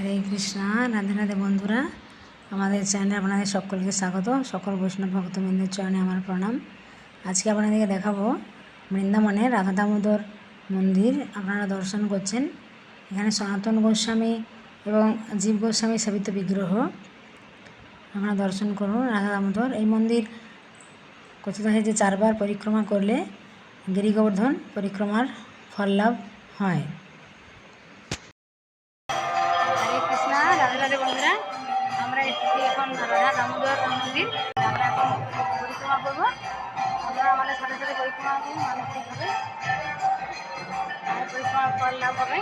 হরে কৃষ্ণা, রাধে রাধে বন্ধুরা। আমাদের চ্যানেলে আপনাদের সকলকে স্বাগত। সকল বৈষ্ণব ভক্তবৃন্দের চরণে আমার প্রণাম। আজকে আপনাদেরকে দেখাবো বৃন্দাবনে রাধা দামোদর মন্দির। আপনারা দর্শন করছেন। এখানে সনাতন গোস্বামী এবং জীব গোস্বামী সেবিত বিগ্রহ। আপনারা দর্শন করুন রাধা দামোদর এই মন্দির কথিত আছে যে চারবার পরিক্রমা করলে গিরি গোবর্ধন পরিক্রমার ফল লাভ হয়। এসেছি এখন রাধা দামোদর মন্দির। আমরা এখন পরিক্রমা করব। আমাদের সাথে সাথে পরিক্রমা মানসিকভাবে। ফল লাভ হবে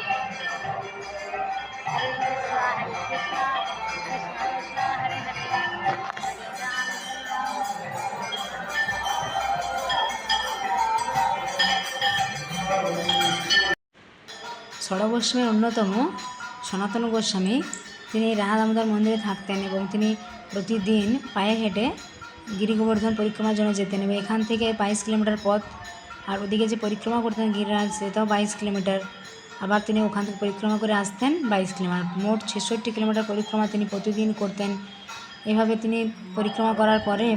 ষড়গোস্বামীর অন্যতম সনাতন গোস্বামী তিনি রাধা দামোদর মন্দিরে থাকতেন এবং তিনি প্রতিদিন পায়ে হেঁটে গিরি গোবর্ধন পরিক্রমার জন্য যেতেন এবং এখান থেকে বাইশ কিলোমিটার পথ আর ওদিকে যে পরিক্রমা করতেন গিরিরাজ, সেটাও বাইশ কিলোমিটার। আবার তিনি ওখান থেকে পরিক্রমা করে আসতেন বাইশ কিলোমিটার। মোট ছেষট্টি কিলোমিটার পরিক্রমা তিনি প্রতিদিন করতেন। এভাবে তিনি পরিক্রমা করার পরে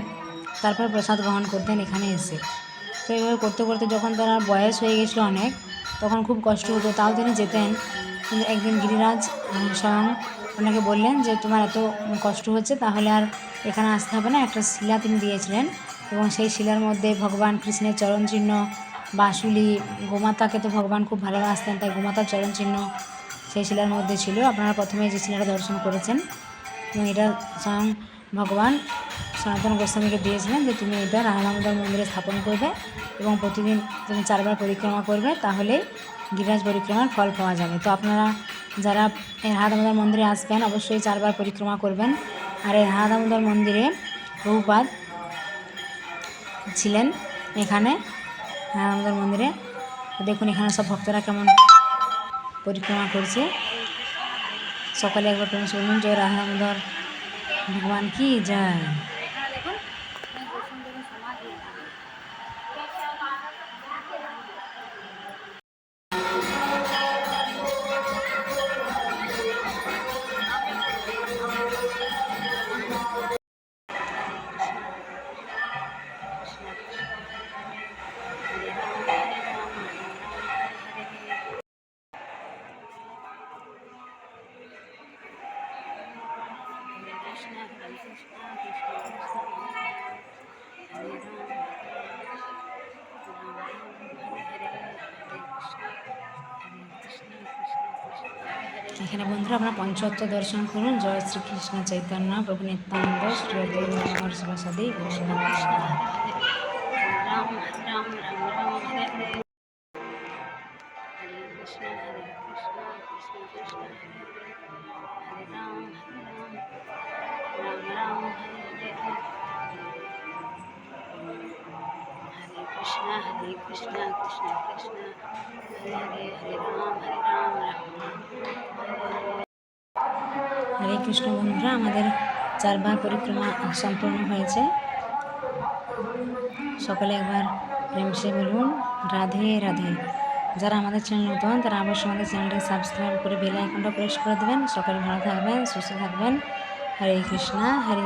তারপর প্রসাদ গ্রহণ করতেন এখানে এসে। তো এইভাবে করতে করতে যখন তার বয়স হয়ে গেছিল অনেক, তখন খুব কষ্ট হতো। তাও তিনি যেতেন। কিন্তু একদিন গিরিরাজ স্বয়ং ওনাকে বললেন যে তোমার এত কষ্ট হচ্ছে, তাহলে আর এখানে আসতে হবে না। একটা শিলা তিনি দিয়েছিলেন এবং সেই শিলার মধ্যে ভগবান কৃষ্ণের চরণ চিহ্ন, বাঁশুলি, গোমাতাকে তো ভগবান খুব ভালোবাসতেন, তাই গোমাতার চরণ চিহ্ন সেই শিলার মধ্যে ছিল। আপনারা প্রথমে যে শিলাটা দর্শন করেছেন, এবং এটা স্বয়ং ভগবান সনাতন গোস্বামীকে দিয়েছিলেন যে তুমি এটা রাধা মন্দিরে স্থাপন করবে এবং প্রতিদিন তুমি চারবার পরিক্রমা করবে, তাহলে গিরিরাজ পরিক্রমার ফল পাওয়া যাবে। তো আপনারা যারা এই রাধা মন্দিরে আসবেন, অবশ্যই চারবার পরিক্রমা করবেন। আর এই রাধাদামোদর মন্দিরে বহুপাদ ছিলেন এখানে রাধাদামোদর মন্দিরে। দেখুন এখানে সব ভক্তরা কেমন পরিক্রমা করছে। সকালে একবার প্রেম শুনুন, জয় রাধাদামোদর ভগবান কি জয়। এখানে বন্ধুরা আপনারা পঞ্চত্ব দর্শন করুন। জয় শ্রীকৃষ্ণ চৈতন্য, প্রভু নিত্যানন্দ শ্রী অদ্বৈত শিবাসাদি কৃষ্ণ কৃষ্ণ হরে কৃষ্ণ কৃষ্ণ কৃষ্ণ হরে হরে হরে রাম হরে রাম রাম হরে কৃষ্ণ বন্ধুরা, আমাদের চারবার পরিক্রমা সম্পূর্ণ হয়েছে। সকলে একবার প্রেমসে বলুন, রাধে রাধে। যারা আমাদের চ্যানেল নতুন, তারা অবশ্যই আমাদের চ্যানেলটি সাবস্ক্রাইব করে বেল আইকনটা প্রেস করে দেবেন। সকলে ভালো থাকবেন, সুস্থ থাকবেন। হরে কৃষ্ণা হরে